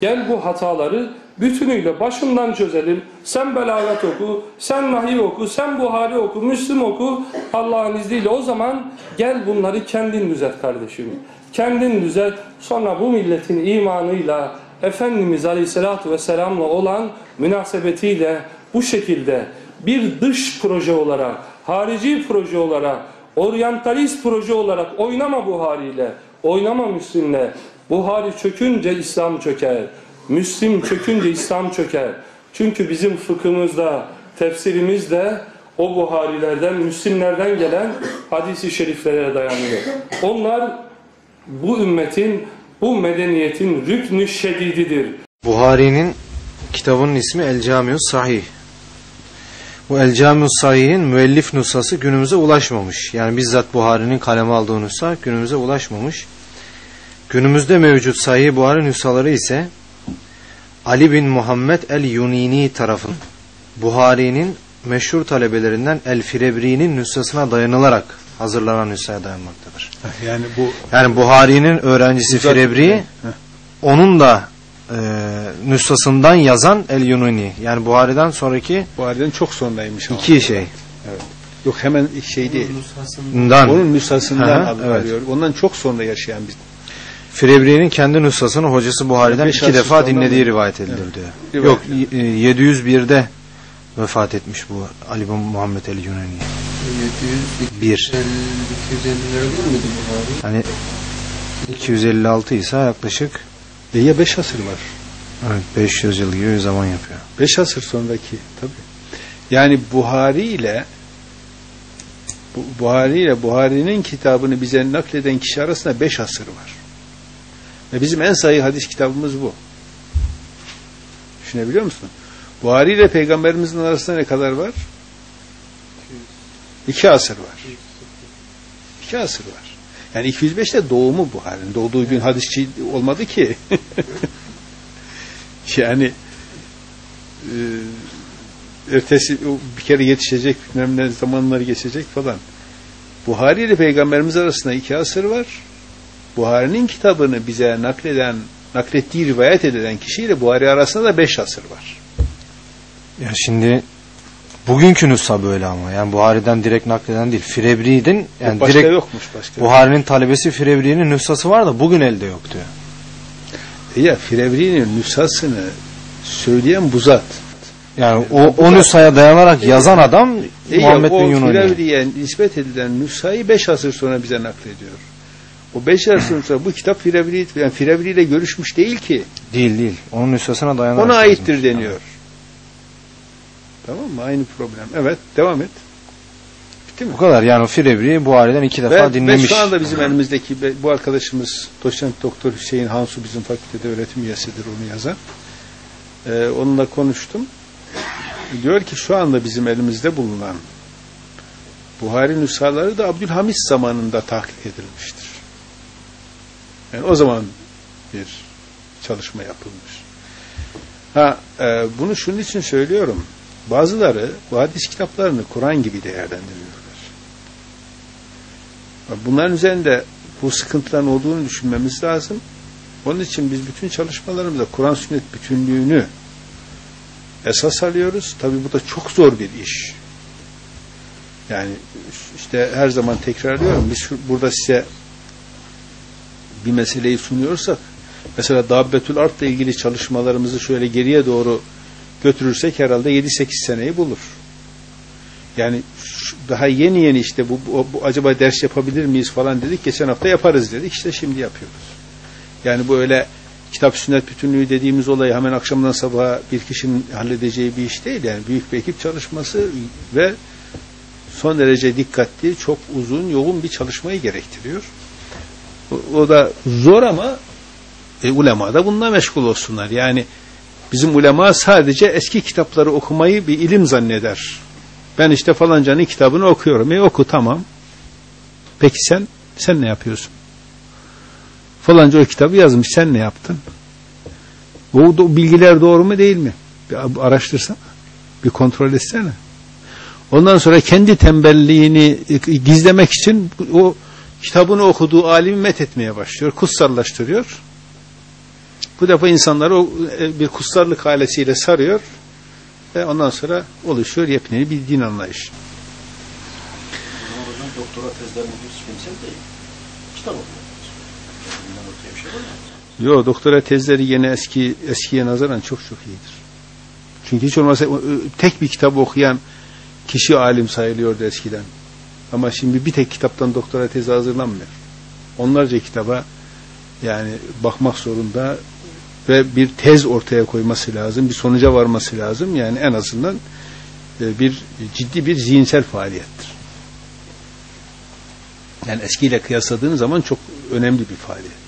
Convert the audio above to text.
Gel bu hataları bütünüyle başından çözelim. Sen belagat oku, sen nahiy oku, sen Buhari oku, Müslim oku. Allah'ın izniyle o zaman gel bunları kendin düzelt kardeşim. Kendin düzelt. Sonra bu milletin imanıyla Efendimiz Aleyhisselatü Vesselam'la olan münasebetiyle bu şekilde bir dış proje olarak, harici proje olarak, oryantalist proje olarak oynama Buhari ile, oynama Müslim'le. Buhari çökünce İslam çöker. Müslim çökünce İslam çöker. Çünkü bizim fıkhımızda, tefsirimizde o Buharilerden, Müslimlerden gelen hadisi şeriflere dayanıyor. Onlar bu ümmetin, bu medeniyetin rüknü şedididir. Buhari'nin kitabının ismi El Camius Sahih. Bu El Camius Sahih'in müellif nusası günümüze ulaşmamış. Yani bizzat Buhari'nin kaleme aldığı nusa günümüze ulaşmamış. Günümüzde mevcut Sahih Buhari nüshaları ise Ali bin Muhammed el-Yunini tarafın Buhari'nin meşhur talebelerinden El-Firebri'nin nüshasına dayanılarak hazırlanan nüshaya dayanmaktadır. Yani bu Yani Buhari'nin öğrencisi Uzat- Firebri Heh. onun da e, nüshasından yazan El-Yununi. Yani Buhari'den sonraki Buhari'den çok sonraymış. iki şey. Yok hemen şey değil. Onun nüshasından Hı hı, adı evet. alıyor. Ondan çok sonra yaşayan bir Firebri'nin kendi nüshasını hocası Buhari'den iki defa dinlediği rivayet edilir Evet. diyor. Yok y- e, 701'de vefat etmiş bu Ali bin Muhammed El-Yunani. 700, Bir. 250'lere değil miydi Buhari? Hani 256 ise yaklaşık E ya beş asır var. evet, 500 yıl gibi bir zaman yapıyor. Beş asır sonraki tabi. Yani Buhari ile bu, Buhari ile Buhari'nin kitabını bize nakleden kişi arasında beş asır var. Ve bizim en sayı hadis kitabımız bu. Düşünebiliyor musun? Buhari ile Peygamberimizin arasında ne kadar var? İki asır var. İki asır var. Yani 205'te doğumu Buhari'nin. Doğduğu gün hadisçi olmadı ki. yani e, ertesi bir kere yetişecek bilmem ne zamanlar geçecek falan. Buhari ile Peygamberimiz arasında iki asır var. Buhari'nin kitabını bize nakleden, naklettiği rivayet edilen kişiyle Buhari arasında da beş asır var. Ya şimdi bugünkü nüsha böyle ama. Yani Buhari'den direkt nakleden değil. Firebri'den yani başka direkt yokmuş başka. Buhari'nin talebesi Firebri'nin nüshası var da bugün elde yok diyor. E ya Firebri'nin nüshasını söyleyen bu zat. Yani o, o nüshaya dayanarak yazan adam E ya, Muhammed bin o Yunani. Firavri'ye nispet edilen nüshayı beş asır sonra bize naklediyor. O beş asır sonra bu kitap Firavri, yani Firavri ile görüşmüş değil ki. Değil değil. Onun nüshasına dayanarak. Ona aittir deniyor. Tamam mı? Aynı problem. Evet, devam et. Bitti mi? Bu kadar. Yani Firebri Buhari'den iki defa Ve, ve dinlemiş. şu anda bizim elimizdeki bu arkadaşımız doçent doktor Hüseyin Hansu bizim fakültede öğretim üyesidir onu yazan. Ee, onunla konuştum. Diyor ki şu anda bizim elimizde bulunan Buhari nüshaları da Abdülhamit zamanında tahkik edilmiştir. Yani o zaman bir çalışma yapılmış. Ha, e, bunu şunun için söylüyorum. Bazıları bu hadis kitaplarını Kur'an gibi değerlendiriyorlar. Bunların üzerinde bu sıkıntıların olduğunu düşünmemiz lazım. Onun için biz bütün çalışmalarımızda Kur'an sünnet bütünlüğünü esas alıyoruz. Tabi bu da çok zor bir iş. Yani işte her zaman tekrarlıyorum. Biz burada size bir meseleyi sunuyorsak mesela Dabbetül Art'la ilgili çalışmalarımızı şöyle geriye doğru götürürsek herhalde 7-8 seneyi bulur. Yani daha yeni yeni işte bu, bu, bu acaba ders yapabilir miyiz falan dedik. Geçen hafta yaparız dedik. İşte şimdi yapıyoruz. Yani bu öyle kitap sünnet bütünlüğü dediğimiz olay hemen akşamdan sabaha bir kişinin halledeceği bir iş değil. Yani büyük bir ekip çalışması ve son derece dikkatli, çok uzun, yoğun bir çalışmayı gerektiriyor. O, da zor ama e, ulema da bununla meşgul olsunlar. Yani bizim ulema sadece eski kitapları okumayı bir ilim zanneder. Ben işte falancanın kitabını okuyorum. E oku tamam. Peki sen? Sen ne yapıyorsun? Falanca o kitabı yazmış. Sen ne yaptın? O bilgiler doğru mu değil mi? Bir araştırsana. Bir kontrol etsene. Ondan sonra kendi tembelliğini e, gizlemek için o kitabını okuduğu alimi met etmeye başlıyor. Kutsallaştırıyor. Bu defa insanları o e, bir kuslarlık ailesiyle sarıyor ve ondan sonra oluşuyor yepyeni bir din anlayışı. Hocam doktora tezlerini hiç kimse değil. Kitap okuyor. Bundan ortaya bir şey var mı? Yo doktora tezleri yine eski eskiye nazaran çok çok iyidir. Çünkü hiç olmazsa o- tek bir kitap okuyan kişi alim sayılıyordu eskiden. Ama şimdi bir tek kitaptan doktora tezi hazırlanmıyor. Onlarca kitaba yani bakmak zorunda ve bir tez ortaya koyması lazım, bir sonuca varması lazım. Yani en azından e, bir ciddi bir zihinsel faaliyettir. Yani eskiyle kıyasladığın zaman çok önemli bir faaliyet.